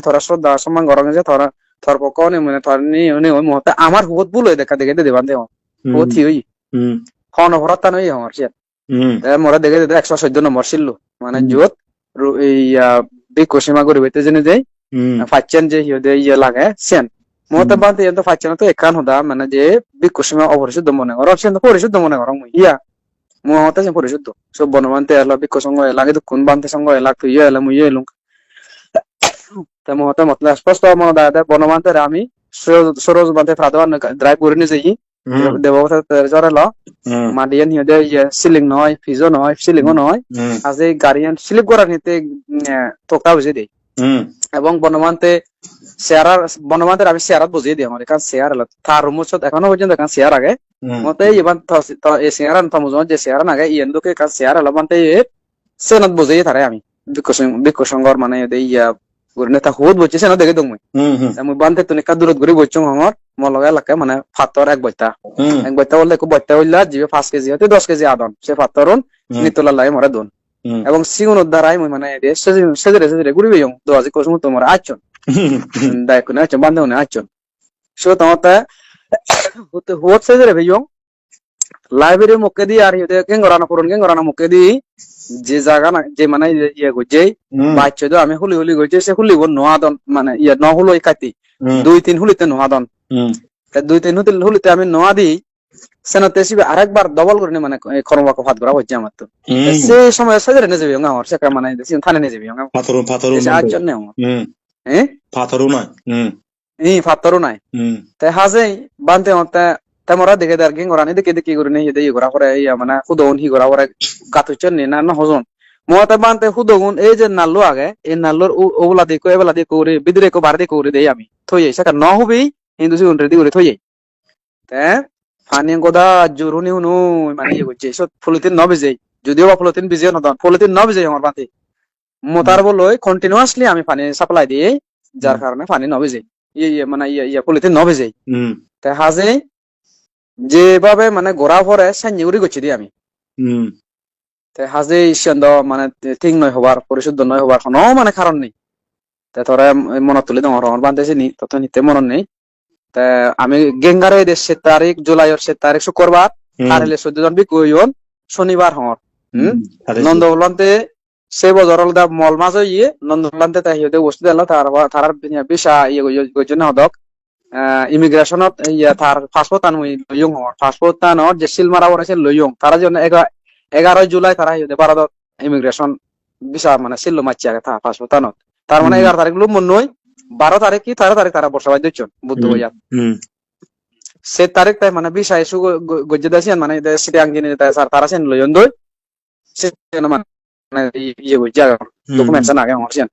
থরা শ্রদ্ধা সম্মান গরম যে থরা থর পক্ষ নে মানে থর নি নে ওই মুহূর্তে আমার হুত ভুল হয়ে দেখা দেখে দেবান দে হুত থি হই হন ভরত তান হই আমার সে হুম মোরা দেখে দেখে একশো চোদ্দ নম্বর ছিল মানে যত রু- এই বিকশিমা গরি হইতে জেনে যাই ফাইচেন যে হিয়দে ইয়ে লাগে সেন মুহূর্তে বানতে এত ফাইচেন তো একান হদা মানে যে বিকশিমা অপরিশুদ্ধ মনে করো সেন তো পরিশুদ্ধ মনে করো ইয়া মুহূর্তে সে পরিশুদ্ধ সব বনবান্তে এলা বিকশঙ্গ এলাগে তো কোন বানতে সঙ্গ এলাক তুই এলা মুই এলুম তে মুহূর্তে মতলব স্পষ্ট মনে দাদা বনবান্তে আমি সরোজ বান্তে ফ্রাদওয়ান ড্রাইভ করে নিয়ে যাই। হুম। দেবতা জরে ল হিয়দে ইয়ে সিলিং নয় ফিজো নয় সিলিংও নয় হুম। আজ গাড়িয়ান স্লিপ করার নিতে তোকা বুঝে দেই এবং বনমান্তে শেয়ারার বনমান্তের আমি শেয়ারাত বুঝিয়ে দিই আমার এখান শেয়ার হলো তার রুমত এখনও পর্যন্ত এখান শেয়ার আগে। মতে ইবান এই শেয়ার তামুজন যে শেয়ার আগে ইয়েন্দুকে এখান শেয়ার হলো মানতে সেনত বুঝিয়ে তারে আমি। বিকসংগর মানে ইয়া গুরনে তা হুদ বলছে সেনত দেখে হুম আমি বানতে তুমি কা দূরত ঘুরে বলছো আমার মল লগে লাগে মানে ফাতর এক বইতা এক বইতা একটু বইতা হইলা জিবে পাঁচ কেজি হতে দশ কেজি আদন সে ফাতরন। নিতলা লাগে মরে দন। এবং সিগুনোর দ্বারাই মই মানে সেজরে সেজরে ঘুরিবে ইয়ং দোয়াজি কোসমু তোমার আচন দায় কোনে আচন বান্ধে কোনে আচন সো তোমাতে হতে হোত সেজরে বে ইয়ং লাইব্রেরি মুকে দি আর হিতে কেন গরানা পুরন কেন গরানা মুকে দি যে জায়গা না যে মানে ইয়ে গজে হুম বাচ্চা তো আমি হুলি হুলি গজে সে হুলি বন নোয়াদন মানে ইয়ে ন হুলো হুম দুই তিন হুলিতে নোয়াদন দুই তিন হুলিতে হুলিতে আমি নোয়া দিই সেনাতে সিবে আরেকবার ডবল করে মানে খরমবাক ভাত করা হচ্ছে আমার তো সেই সময় সেজরে নিয়ে যাবে আমার সে মানে থানে নিয়ে যাবে আমার পাথর পাথর দেশে আটজন নেই আমার হ্যাঁ পাথরও নয় হুম ই ফাত্তরও নাই। হুম তাই হাজে বানতে হতে তাই মোরা দেখে দেয় কি করা দেখে দেখি করে নেই দেই করা করে ইয়া মানে হুদন হি করা করে কাতুচন নি না হজন মতে বানতে হুদগুন এই যে নাল্লু আগে এই নাল্লুর ওবলা দিকো এবলা দিকো করে বিদরে কো বারদি করে দেই আমি থই যাই সেটা ন হবি হিন্দু সিগুন রেডি করে থই যাই তে ফানি গোদা জুরুনি হুনু মানে ইয়ে করছে সব ফুলতিন ন বিজে যদিও বা ফুলতিন বিজে নদন ফুলতিন ন বিজে আমার বানতে মোতার বলই কন্টিনিউয়াসলি আমি পানি সাপ্লাই দিই যার কারণে পানি ন বিজে ইয়ে ইয়ে মানে ইয়ে ইয়ে ফুলতিন ন বিজে হুম তে হাজে যেভাবে মানে ঘোরা পরে সাইনি উড়ি করছি দি আমি। হাজে ইসন্দ মানে ঠিক নয় হবার পরিশুদ্ধ নয় হবার কোনো মানে কারণ নেই। তে তোরা মনত তুলে তোমার আমার বান্ধেছি নি তত নিতে মনত নেই। তে আমি গেঙ্গারে দেশ সে তারিখ জুলাইয়ের সে তারিখ শুক্রবার আর হলে চোদ্দ জন বি কইন শনিবার হর হুম? নন্দবলন্তে সে বজর দা মল মাছ ইয়ে নন্দবলন্তে তাই হিতে বস্তু দিল তার তার বিশা ইয়ে গজন হদক ইমিগ্রেশনত তার পাসপোর্ট আন লইয়ং হর পাসপোর্ট তান যে সিল মারা বরাছে লইয়ং তারা জন্য এগারোই জুলাই তারা হিতে ভারত ইমিগ্রেশন বিশা মানে সিল মারছে আগে তার পাসপোর্ট তানত তার মানে এগারো তারিখ লুম মন বারো তারিখ কি তেরো তারিখ তারা বর্ষা বাধ্য বুদ্ধ বইয়া সে তারিখ তাই মানে বিশা এসু গজ্জে দাসিয়ান মানে সিটি আঙ্গিনি স্যার তারা সেন লইয়ন দই। সে মানে ইয়ে গজ্জে ডকুমেন্টস আগে আমার সেন।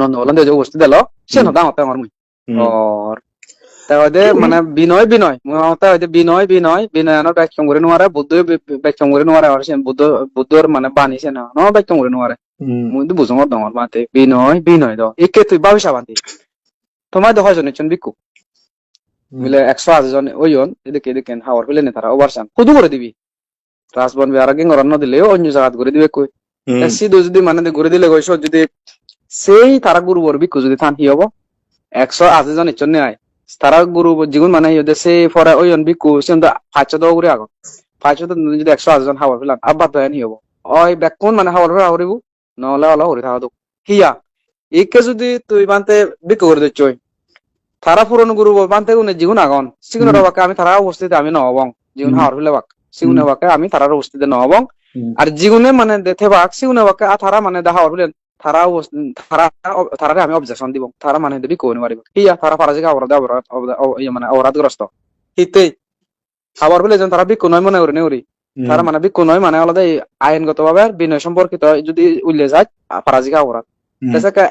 নন্দ বলেন যে বস্তু দিল সে নদা হতে আমার মুই। হুম। और তাহলে মানে বিনয় বিনয়। মতে হয়তো বিনয় বিনয় বিনয়নৰ ব্যাখ্যা কৰি নোৱাৰে বুদ্ধ ব্যাখ্যা কৰি নোৱাৰে আৰু বুদ্ধ বুদ্ধৰ মানে বানিছে না ন ব্যাখ্যা কৰি নোৱাৰে। মই বুঝো দঙৰ মাতে বিনয় বিনয় দ। একে তুই বাবিসা বান্তি তোমার দহ জন চন বিকু মিলে একশো আশি জন ওইজন এদিকে এদিকে হাওয়ার ফেলে নে তারা ওভার চান কুদু করে দিবি। রাজবন বিহার আগে গরন্ন দিলে অন্য জায়গা করে দিবে কই সিধু যদি মানে ঘুরে দিলে কইস যদি সেই তারা গুরু বর বিকু যদি থান কি হব একশো আশি জন ইচ্ছন নেয় তারা গুরু জীবন মানে সে পরে ওইজন বিকু সে পাঁচশো দহ করে আগত পাঁচশো যদি একশো আশি জন হাওয়ার ফেলান আব্বা তো নি হব ওই বেকুন মানে হাওয়ার ফেলা হরিব নহলে অলপ হরি থাকা হিয়া ইকে যদি তুই বানতে বিকু করে দিচ্ছ তারা পুরনো গুরু বানতে গুনে জীবন আগন সিগুন বাকে আমি তারা উপস্থিতি আমি নহবং হুম। হাওয়ার ফেলে বাক সিগুনে। বাকে আমি তারার উপস্থিতি নহবং। আর জীবনে মানে দেখে বাক সিগুনে বাকে আর তারা মানে দেখা হওয়ার ফেলে তারা অবস- তারা তারারে আমি অবজেকশন দিব তারা মানে দেবি কই নোৱাৰিব হিয়া তারা ফারাজিকে অপরাধ অপরাধ অপরাধ- অ- ইয়ে মানে অপরাধগ্রস্ত হিতে খাবার ফেলে যেন তারা বিক্ষু নয় মনে করি নেউরি তারা মানে বিক্ষু নয় মানে আলাদা আইনগত ভাবে বিনয় সম্পর্কিত যদি উল্লে যায় ফারাজিকে অপরাধ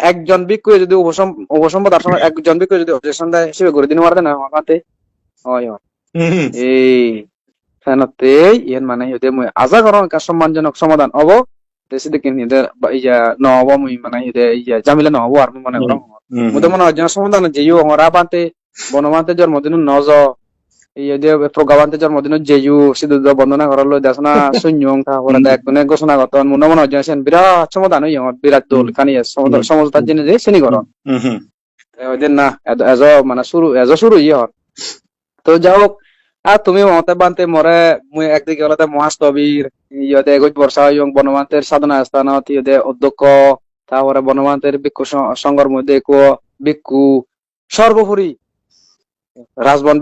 একজন বিক্ষু যদি উপসম উপসম্পদার সময় একজন বিক্ষু যদি অবজেকশন দেয় হিসেবে করে দিন পারবে না মাতে এই ফেনতে ইয়েন মানে আজা করন সম্মানজনক সমাধান হব দেখে নিতে ইয়া নহব মুই মানে ইয়া জামিলা নহব আর মনে হুম মুতে মনে যেন সমাধান যেইও হরা বান্তে বনমান্তে জন্মদিন নজ ইয়ে যে প্রগাবান্তে জন্মদিন যেইও সিদ্ধ বন্দনা ঘরলৈ দেশনা শূন্যং তারপরে দেখ কোনে ঘোষণা গতন মনে মনে হয় যেন বিরাট সমাধান হই আমার বিরাট দোল খানি সমতার জেনে যে শ্রেণি করন ওইদিন না এজ- এজ মানে শুরু এজ শুরু ইয়ে হর তো যাই হোক আর তুমি মতে বানতে মরে মুই একদিকে হলতে মহাস্তবীর ইয়তে এগুজ বর্ষা ইয়ং বনমান্তের সাধনা স্থানত ইয়তে অধ্যক্ষ তারপরে বনমান্তের ভিক্ষু সং- সংঘর মধ্যে একো ভিক্ষু সর্বোপরি রাজবন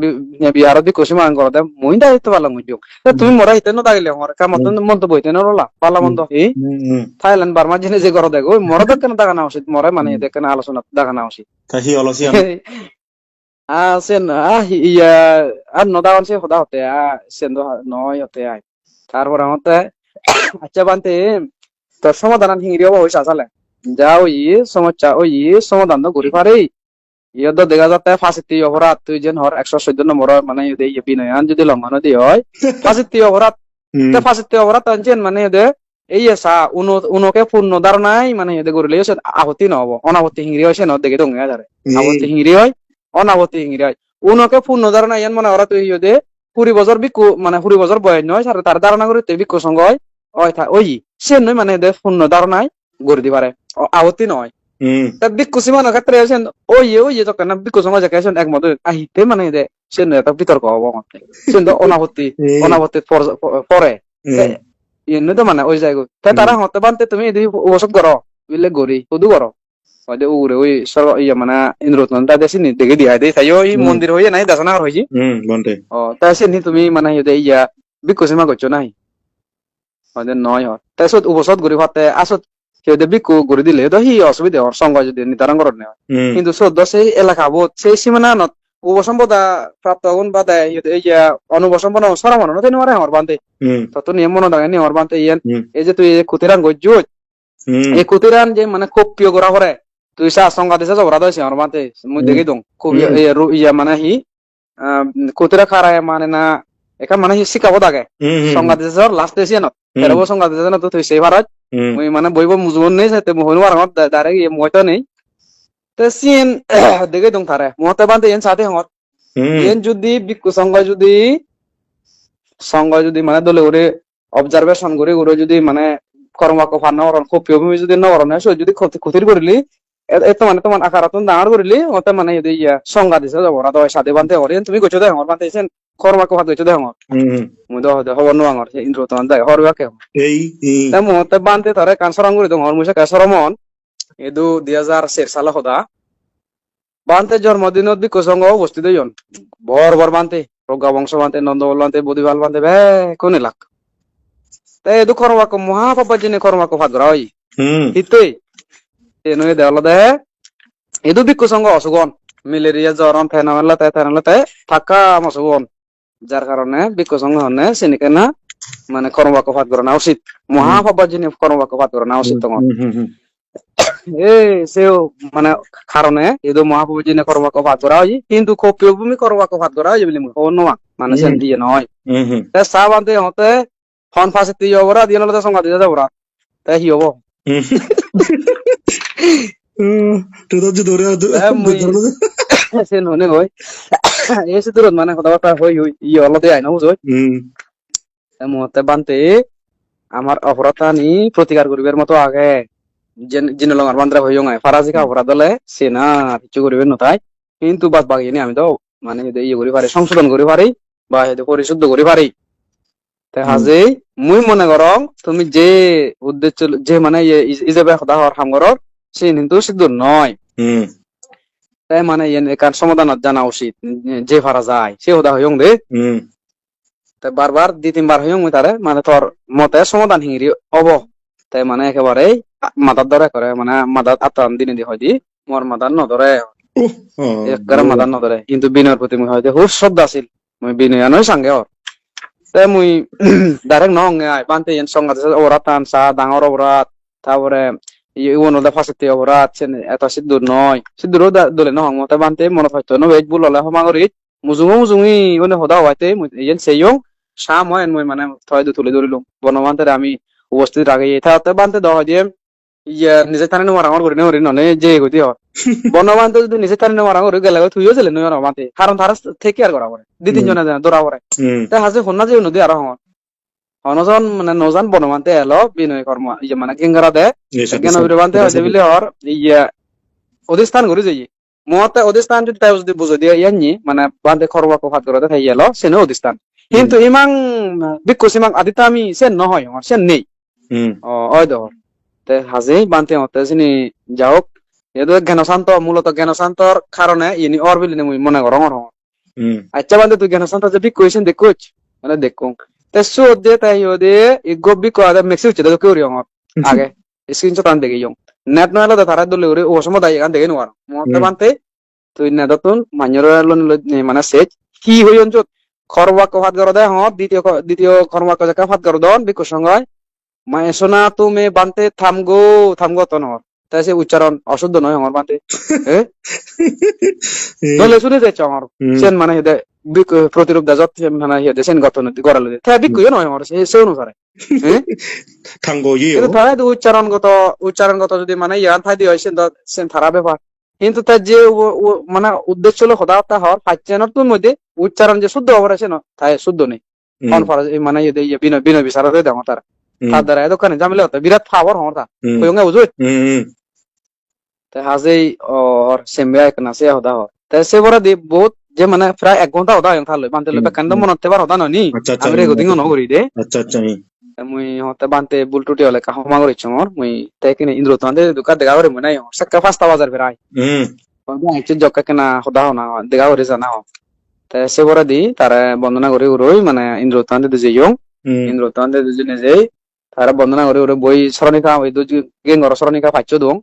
বিহার ভিক্ষু সীমা করতে মুই দায়িত্ব পারলাম মুই তুমি মরা হিতে ন দাগিলে আমার কামত মন্ত বইতে ন রলা পালা হুম হুম থাইল্যান্ড বার্মা জিনিস যে করো দেখো মরা দেখে না দাগানা উচিত মরে মানে দেখে আলোচনা দাগানা উচিত তা সি ah sen ah iya ah no dawan sih hoda hote ah sen do noy hote ai তারপর আমাতে আচ্ছা বানতে তোর সমাধান হিংরি হব হইসা আসলে যাও ই সমস্যা ওই সমাধান তো ঘুরি পারে ইয়ে তো দেখা যাতে ফাঁসিতি অপরাধ তুই যেন হর একশো চোদ্দ নম্বর মানে বিনয়ান যদি লঙ্ঘন দিয়ে হয় ফাঁসিতি অপরাধ তে ফাঁসিতি অপরাধ আনছেন মানে এদের এই সা উনো উনোকে পূর্ণ ধারণাই মানে এদের হচ্ছে আহতি নহব অনাহতি হিংরি হয়েছে ন দেখে দঙ্গে যারে আবতি হিংরি হয় অনাবতি হয় উনকে পূর্ণ ধারণা ইয়ান মানে ওরা তুই ইয়ে কুড়ি বছর বিকু মানে কুড়ি বছর বয়স নয় সারে তার ধারণা করে তুই বিকু সঙ্গ হয়। ওই সে নয় মানে এদের পূর্ণ ধারণায় গড়ে দিবারে আহতি নয় হুম তা বিকু সীমানো ক্ষেত্রে আছেন ওই ওই যখন না বিকু সঙ্গ যাকে আছেন একমত আহিতে মানে এদের সে নয় একটা বিতর্ক হব সে অনাবতি অনাবতি পরে ইয়ে তো মানে ওই জায়গা তারা হতে বানতে তুমি ওসব করো বুঝলে গড়ি শুধু করো হয়তো উরে ওই সর ইয়ে মানে ইন্দ্রতন তাদের সিনি দেখে দিয়া দেয় তাই ওই হুম। মন্দির হয়ে নাই দাসনা হয়েছি হুম বন্টে ও তা সিনি তুমি মানে ইয়ে ইয়া বিকুসীমা করছ নাই হয়তো নয় হয় তাই সত উপসদ গড়ি ভাতে আসত সিহঁতে বিকু গড়ি দিলে তো সি অসুবিধা হর সঙ্গ যদি করত নেওয়া হুম কিন্তু সদ্য সেই এলাকা বোধ সেই সীমানানত উপসম্পদা প্রাপ্ত গুণ বাদে ইয়ে ইয়া অনুবসম্পন্ন সরমন নতে নোৱাৰে হর বান্ধে হুম তত নিয়ম মনে থাকে নি হর বান্ধে ইয়ান। এই যে তুই গজ্জুত হুম এই কুতিরান যে মানে খুব প্রিয় করা করে তুই সা সংঘাত দিছে জবরা দইছে আমার মাতে মুই। দেখি দং খুব। ইয়া মানে হি কুতিরা খারায় মানে না এখান মানে হি শিকাব হুম সংঘাত দিছে লাস্ট দিছে ন তেরব সংঘাত দিছে না তো তুই সেই ভারত মুই মানে বইব মুজুন নেই সাথে মোহন ওয়ার ডাইরেক্ট ইয়ে মইতো নেই। তো সিন দেখে দং থারে মতে বান্ধে এন সাথে হুম এন যদি বিক্ষু সংঘ যদি সংঘ যদি মানে দলে ওরে অবজারভেশন করে ওরে যদি মানে কর্মাক ফান নরন কপিও ভূমি যদি নরন হয় যদি ক্ষতি ক্ষতির করিলি এত মানে তোমার আকারাতন ডাঙর করিলি ওতে মানে ইয়া সংজ্ঞা দিছে যাব ওরা তো সাথে বান্ধে হরে তুমি কইছো দে হর বান্ধে এসেন কর্মাক ফাত কইছো দে হর মুই তো হতে হবর নো আঙর ইন্দ্র তো আন্দাই হর বাকে এই এই। তা মতে বান্ধে তারে কানসর আঙ্গুরি তো হর মুসে কাসরমন এদু 2004 সালে হদা বান্ধে জন্মদিনত বিক্ষু সংঘ উপস্থিত হইন বর বর বান্ধে প্রজ্ঞা বংশ বান্ধে নন্দবল বান্ধে বুধিবাল বান্ধে বে কোন লাখ তাই এদু কর্মাক মহাপাপা জিনে কর্মাক ফাত করা হয় হুম দেওয়াল দে এদু বিক্ষু সংঘ অসুগন। ম্যালেরিয়া জ্বরন ফেনামেলা তাই ফেনামেলা তাই থাকা মসুগন। যার কারণে বিক্ষু সংঘ হনে সিনিকে না মানে কর্মবাক্য ফাত করা না উচিত। মহাপাপা জিনে কর্মবাক্য ফাত করা না উচিত তখন এই সেও মানে কারণে এদু মহাপ্রভু জিনে কর্মবাক্য ফাত করা হয় কিন্তু কপিও ভূমি কর্মবাক্য ফাত করা হয় বলে অন্য মানে সেন দিয়ে নয়। তে বান্ধে হতে ফন ফাঁসি দিয়ে অবরা দিয়ে নলে সংঘাত দিয়ে যাবরা তাই হি হব? বানতে আমার অপরাধী প্রতিকার করিবার মতো আগে জিন লঙ্গার বান্দ্রা হই গায় ফারাজিকা অপরাধ হলে সে না কিছু করিবে নতাই কিন্তু বাদ বাকি নি আমি তো মানে ইয়ে করি পারি সংশোধন করি পারি বা পরিশুদ্ধ করি পারি তাই হাজে মুই মনে করং তুমি যে উদ্দেশ্য যে মানে ইয়ে ইজেবে সদা হওয়ার হামগরর সে কিন্তু সিদ্ধ নয়। তাই মানে একার সমাধানত জানা উচিত যে ফারা যায় সে হদা হইং দে। বারবার দুই তিনবার হইং তারে মানে তোর মতে সমাধান হিংরি অব তাই মানে একেবারে মাদার দরে করে মানে মাদার আত্মান দিনে দি হয় দি মোর মাদার নধরে একবারে মাদার নধরে কিন্তু বিনয়ের প্রতি মুই হয়তো খুব শ্রদ্ধা আছিল। মুই বিনয় নয় সঙ্গে ওর তাই মুই ডাইরেক্ট নং বানতে এন সঙ্গাত ওরাত আনসা ডাঙর অপরাধ তারপরে ইউন ওদা ফাঁসিতে অপরাধ এত সিদ্ধুর নয় সিদ্ধুরও দলে নহং মতে বানতে মনে হয়তো নো বেজ বুল হলে সমাগরিত মুজুঙো মুজুঙি মানে সদা হওয়াতে ইয়েন সেইয়ং সাম হয় মই মানে থয় তুলে ধরিল বনবান্তে আমি উপস্থিত রাগে এটা বানতে দেওয়া দিয়ে ইয়া নিজে টানি নেওয়ার আমার করে নেওয়ারি ননে যে গতি হয় বনবান্তে যদি নিজে টানি নেওয়ার আমার গেলে থুইও ছিলে নয় বানতে কারণ তারা থেকে আর করা করে দুই তিনজনে জানে দৌড়া হুম তে হাজে হন্না যে নদী আর হন হনজন মানে নজান বনমানতে এলো বিনয় কর্ম ইয়ে মানে গেঙ্গারা দে কেন বিরবান্তে হইতে বিলে হর ইয়া অধিস্থান করে যাই মতে অধিস্থান যদি তাই যদি বুঝে দিয়ে ইয়ানি মানে বান্ধে খরবা কো ভাত করে তাই ইয়ালো সেনে অধিস্থান কিন্তু ইমাং বিকু সিমাং আদিতা আমি সেন নহয় আমার সেন নেই ও ওই দহর তে হাজে বানতে হতে সিনি যাওক এদো জ্ঞানশান্ত মূলত জ্ঞানশান্তর কারণে ইনি অর বিলি মুই মনে করং অর আচ্ছা বান্ধে তুই জ্ঞানশান্ত যে বিকুইছেন দেখুচ মানে দেখুং। তে সুদ দে তাই ওদে ই গব্বি কো আদা মেক্সি উচ্ছে তো কেউরি অর আগে স্ক্রিনশট আন দেখি ইয়ং নেট নয়লো তো তারা দলে ওরে ও সময় দাই গান দেখে নোয়ার মতে। বানতে তুই নেদতুন মাঞ্জর লন মানে সেজ কি হইয়ন যত খরবা কো ভাত গরদে হ দ্বিতীয় দ্বিতীয় খরবা কো জাকা ভাত গরদন বিকু সঙ্গয় মায়ে সোনা তুমি বানতে থামগো থামগো তো নর। তাই সে উচ্চারণ অশুদ্ধ নয় আমার বানতে। নলে শুনে যাচ্ছে আমার। সেন মানে হেদে প্রতিরূপ দাজত মানে হেদে সেন গঠন গড়ালে তাই বিকু নয় আমার সে অনুসারে। হ্যাঁ ইয়ে উচ্চারণগত উচ্চারণগত যদি মানে ইয়ান থাই দিয়ে সেন তো- সেন থারা ব্যাপার। কিন্তু তার যে মানে উদ্দেশ্য হলো হদাহতা হওয়ার পাচ্ছেনের তোর মধ্যে উচ্চারণ যে শুদ্ধ হবার আছে না তাই শুদ্ধ নেই। মানে ইয়ে বিনয় বিনয় বিচারতে দেওয়া তার। তার দ্বারা দোকানে জামিলে হতো। বিরাট ফাওয়ার তা হুম কইঙ্গা হুম তে হাজেই অর সেম্বিয়া একনা সে হদা হর তে সে বড় দি বহুত যে মানে প্রায় এক ঘণ্টা হদা হইং থালে বানতে লবে হুম, কান্দ হুম। মনত তেবার হদা ননি আচ্ছা আচ্ছা আমি রে গদিং নগরি দে। আচ্ছা আচ্ছা তে মুই হতে বানতে বুল টুটি হলে কাহ মাগরি চমর মুই তে কিনে ইন্দ্র তান্দে দুকা দেগা করে মুই নাই সাক্কা পাঁচটা বাজার বেরাই হুম আইছে জক্কা কেনা হদা হনা দেগা করে জানা হ তে সে বড় দি তারে বন্দনা করে উরই মানে ইন্দ্র দুজে ইয়ং হুম ইন্দ্র তান্দে দুজনে যেই তারা বন্দনা করে উরে বই সরণিকা ওই দুজ গেঙ্গর সরণিকা পাচ্ছ দং